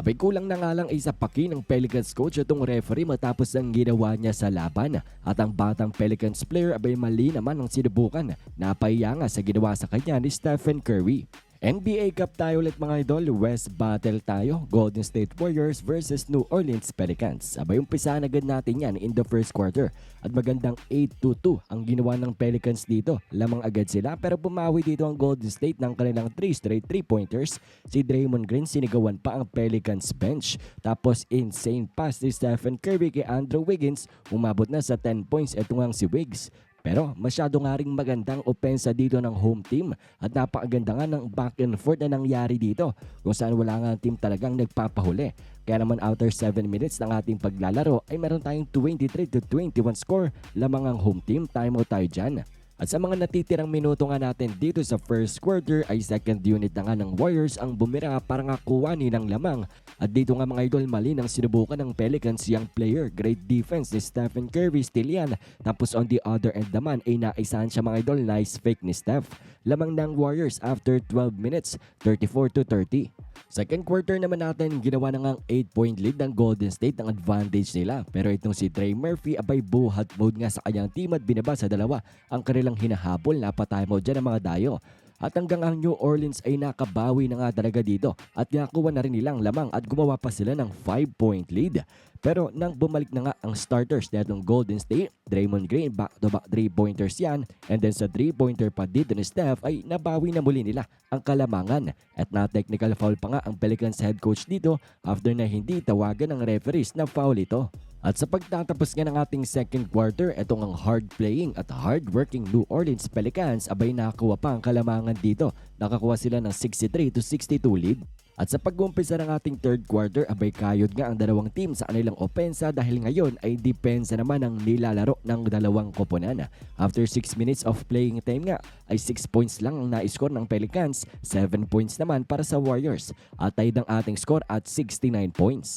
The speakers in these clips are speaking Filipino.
Abay kulang na nga lang ay sa paki ng Pelicans coach itong referee matapos ang ginawa niya sa laban. At ang batang Pelicans player abay mali naman ang sinubukan. Napahiya nga sa ginawa sa kanya ni Stephen Curry. NBA Cup tayo ulit mga idol, West Battle tayo, Golden State Warriors versus New Orleans Pelicans. Abay umpisa agad natin yan in the first quarter at magandang 8-2-2 ang ginawa ng Pelicans dito. Lamang agad sila pero bumawi dito ang Golden State ng kanilang 3 straight 3-pointers. Si Draymond Green sinigawan pa ang Pelicans bench. Tapos insane pass ni Stephen Curry kay Andrew Wiggins, umabot na sa 10 points ito nga si Wiggs. Pero masyado nga ring magandang opensa dito ng home team at napakaganda nga ng back and forth na nangyari dito kung saan wala nga team talagang nagpapahuli. Kaya naman after 7 minutes ng ating paglalaro ay meron tayong 23 to 21 score lamang ang home team. Timeout tayo dyan. At sa mga natitirang minuto nga natin dito sa first quarter ay second unit na nga ng Warriors ang bumira para nga kuwanin ng lamang. At dito nga mga idol mali nang sinubukan ng Pelicans young player. Great defense ni Stephen Curry still yan. Tapos on the other end naman ay naisahan siya mga idol. Nice fake ni Steph. Lamang ng Warriors after 12 minutes 34 to 30. Second quarter naman natin, ginawa na nga ang 8-point lead ng Golden State ang advantage nila. Pero itong si Trey Murphy abay buhat mode nga sa kanyang team at binaba sa dalawa ang kanilang hinahabol na patay mo dyan ang mga dayo. At hanggang ang New Orleans ay nakabawi na nga talaga dito at nakuha na rin nilang lamang at gumawa pa sila ng 5-point lead. Pero nang bumalik na nga ang starters netong Golden State, Draymond Green back-to-back 3-pointers yan and then sa 3-pointer pa dito ni Steph ay nabawi na muli nila ang kalamangan. At na-technical foul pa nga ang Pelicans head coach dito after na hindi tawagan ng referees na foul ito. At sa pagtatapos nga ng ating second quarter, itong ang hard-playing at hard-working New Orleans Pelicans abay nakakuha pa ang kalamangan dito. Nakakuha sila ng 63 to 62 lead. At sa pag-umpisa ng ating third quarter, abay kayod nga ang dalawang team sa kanilang opensa dahil ngayon ay depensa naman ang nilalaro ng dalawang koponan. After 6 minutes of playing time nga, ay 6 points lang ang na-score ng Pelicans, 7 points naman para sa Warriors. At tied ang ating score at 69 points.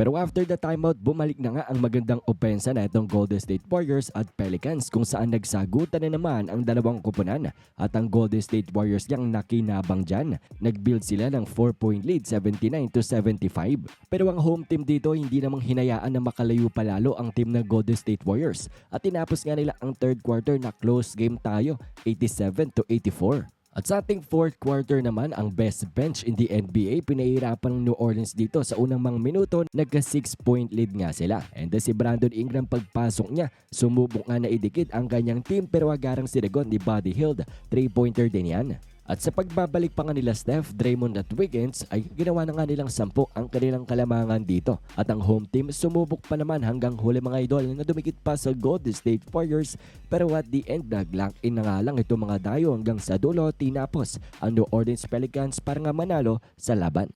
Pero after the timeout, bumalik na nga ang magandang opensa na itong Golden State Warriors at Pelicans kung saan nagsagutan na naman ang dalawang kupunan at ang Golden State Warriors yung nakinabang dyan. Nag-build sila ng 4-point lead 79 to 75. Pero ang home team dito hindi namang hinayaan na makalayo palalo ang team ng Golden State Warriors at tinapos nga nila ang third quarter na close game tayo 87 to 84. At sa ating fourth quarter naman, ang best bench in the NBA, pinahirapan ng New Orleans dito sa unang mga minuto, nagka 6 point lead nga sila. And si Brandon Ingram pagpasok niya, sumubok nga na idikit ang kanyang team pero agarang sinagot ni Buddy Hield, 3-pointer din yan. At sa pagbabalik pa nga nila Steph, Draymond at Wiggins ay ginawa na nga nilang sampu ang kanilang kalamangan dito. At ang home team sumubok pa naman hanggang huli mga idol na dumikit pa sa Golden State Warriors pero at the end nag-lock in na lang itong mga dayo hanggang sa dulo tinapos ang New Orleans Pelicans para nga manalo sa laban.